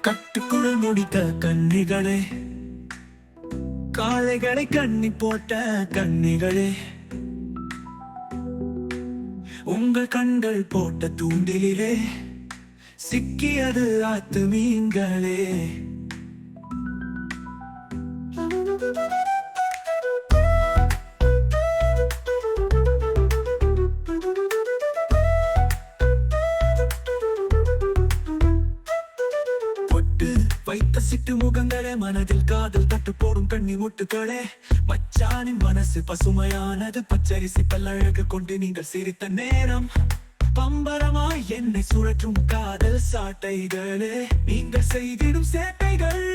கட்டுக்குள் முடித்த கன்னிகளே காளைகளை கண்ணி போட்ட கன்னிகளே உங்கள் கண்கள் போட்ட தூண்டிலே. சிக்கியது ஆத்து மீன்களே. வைத்த சிட்டு முகங்களே மனதில் காதல் தட்டு போடும் கண்ணி முட்டுகளே மச்சானின் மனசு பசுமையானது. பச்சரிசி பல்லழகு கொண்டு நீங்கள் சிரித்த நேரம். பம்பரமாய் என்னை சுழற்றும் காதல் சாட்டைகளே. நீங்கள் செய்திடும் சேட்டைகள்.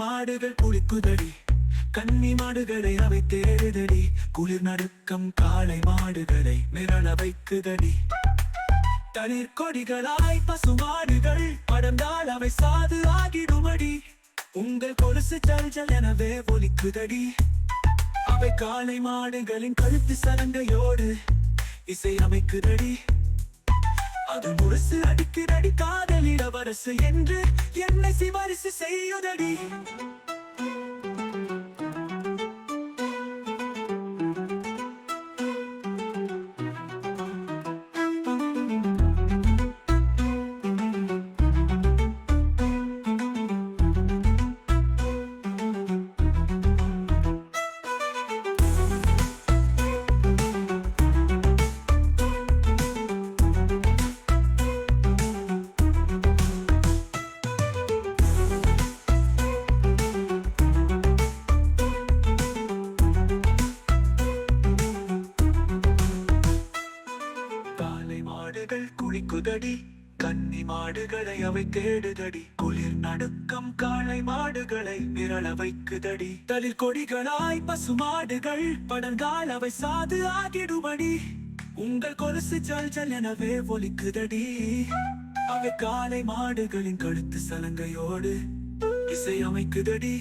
மாடுகள் குளிக்குதடி கன்னி மாடுகளை அவை தேடுதடி. குளிர் நடுக்கம் காளை மாடுகளை மிரள வைக்குதடி. தளிர் கொடிகளாய் பசுமாடுகள் படந்தால் அவை சாது ஆகிடுமடி. உங்கள் கொலுசு ஜல் ஜல் எனவே ஒலிக்குதடி. அவை காளை மாடுகளின் கழுத்து சலங்கையோடு இசை அமைக்குதடி. அது முரசு அடிக்கிறடி காதல் இளவரசு என்று என்னை சிவரிசு செய்யுதடி. குளிக்குதடி. கன்னி மாடுகளை அவை தேடுதடி. குளிர் நடுக்கம் காளை மாடுகளை மிரள வைக்குதடி. தளிர் கொடிகளாய் பசு மாடுகள் படங்கால் அவை சாது ஆகிடுமடி. உங்கள் கொலுசு ஜல் ஜல் எனவே ஒலிக்குதடி. அவை காலை மாடுகளின் கழுத்து சலங்கையோடு இசை அமைக்குதடி.